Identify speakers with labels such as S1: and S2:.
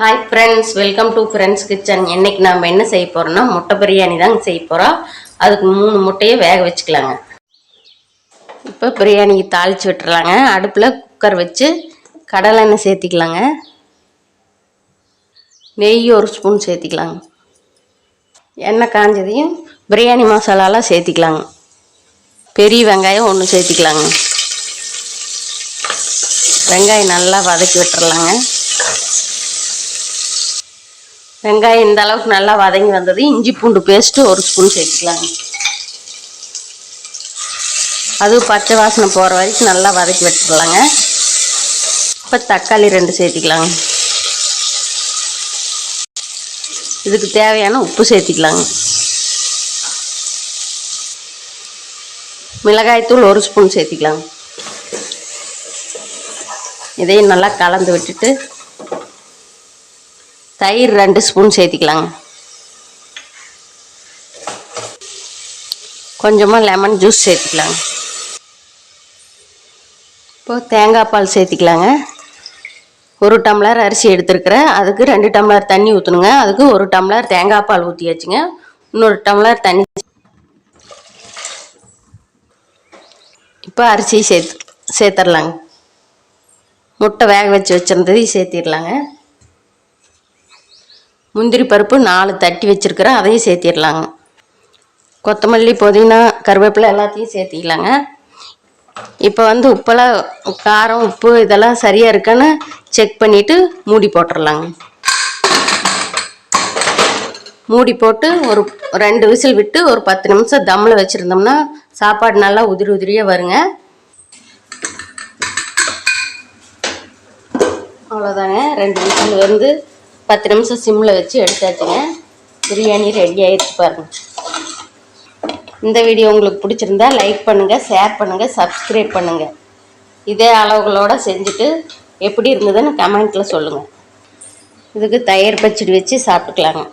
S1: Hi friends welcome to friends kitchen இன்னைக்கு நாம் என்ன செய்ய போகிறோம்னா முட்டை பிரியாணி தாங்க செய்ய போகிறோம் அதுக்கு மூணு முட்டையை வேக வச்சுக்கலாங்க. இப்போ பிரியாணிக்கு தாளித்து விட்டுறலாங்க. அடுப்பில் குக்கர் வச்சு கடலை எண்ணெய் சேர்த்திக்கலாங்க. நெய் ஒரு ஸ்பூன் சேர்த்திக்கலாங்க. எண்ணெய் காஞ்சதையும் பிரியாணி மசாலாலாம் சேர்த்திக்கலாங்க. பெரிய வெங்காயம் ஒன்று சேர்த்திக்கலாங்க. வெங்காயம் நல்லா வதக்கி விட்டுறலாங்க. வெங்காயம் இந்த அளவுக்கு நல்லா வதங்கி வந்தது. இஞ்சி பூண்டு பேஸ்ட்டு ஒரு ஸ்பூன் சேர்த்துக்கலாங்க அதுவும் பச்சை வாசனை போகிற வரைக்கும் நல்லா வதக்கி வச்சுக்கலாங்க. இப்போ தக்காளி ரெண்டு சேர்த்திக்கலாங்க. இதுக்கு தேவையான உப்பு சேர்த்திக்கலாங்க. மிளகாய்த்தூள் ஒரு ஸ்பூன் சேர்த்திக்கலாங்க இதையும் நல்லா கலந்து விட்டுட்டு தயிர் ரெண்டு ஸ்பூன் சேர்த்திக்கலாங்க. கொஞ்சமாக லெமன் ஜூஸ் சேர்த்துக்கலாங்க. இப்போது தேங்காய் பால் சேர்த்திக்கலாங்க. ஒரு டம்ளர் அரிசி எடுத்துருக்குறேன். அதுக்கு ரெண்டு டம்ளர் தண்ணி ஊற்றணுங்க அதுக்கு ஒரு டம்ளர் தேங்காய் பால் ஊற்றியாச்சுங்க இன்னொரு டம்ளர் தண்ணி. இப்போ அரிசி சேர்த்து சேர்த்துடலாங்க முட்டை வேக வச்சு வச்சுருந்ததையும் சேர்த்திடலாங்க முந்திரி பருப்பு நாலு தட்டி வச்சுருக்கிறேன் அதையும் சேர்த்திடலாங்க. கொத்தமல்லி புதினா கருவேப்பிலை எல்லாத்தையும் சேர்த்திக்கலாங்க. இப்போ வந்து உப்பெல்லாம் காரம் உப்பு இதெல்லாம் சரியாக இருக்கான்னு செக் பண்ணிவிட்டு மூடி போட்டுடலாங்க மூடி போட்டு ஒரு ரெண்டு விசில் விட்டு ஒரு பத்து நிமிஷம் தம்மில் வச்சுருந்தோம்னா சாப்பாடு நல்லா உதிரி உதிரியாக வருங்க. அவ்வளோதாங்க ரெண்டு விசில் வந்து பத்து நிமிஷம் சிம்மில் வச்சு எடுத்தாச்சுங்க. பிரியாணி ரெடி ஆயிடுச்சு பாருங்கள் இந்த வீடியோ உங்களுக்கு பிடிச்சிருந்தா லைக் பண்ணுங்கள் ஷேர் பண்ணுங்கள் சப்ஸ்கிரைப் பண்ணுங்கள் இதே அளவுகளோடு செஞ்சுட்டு எப்படி இருந்ததுன்னு கமெண்ட்டில் சொல்லுங்கள் இதுக்கு தயிர் பச்சடி வச்சு சாப்பிட்டுக்கலாங்க.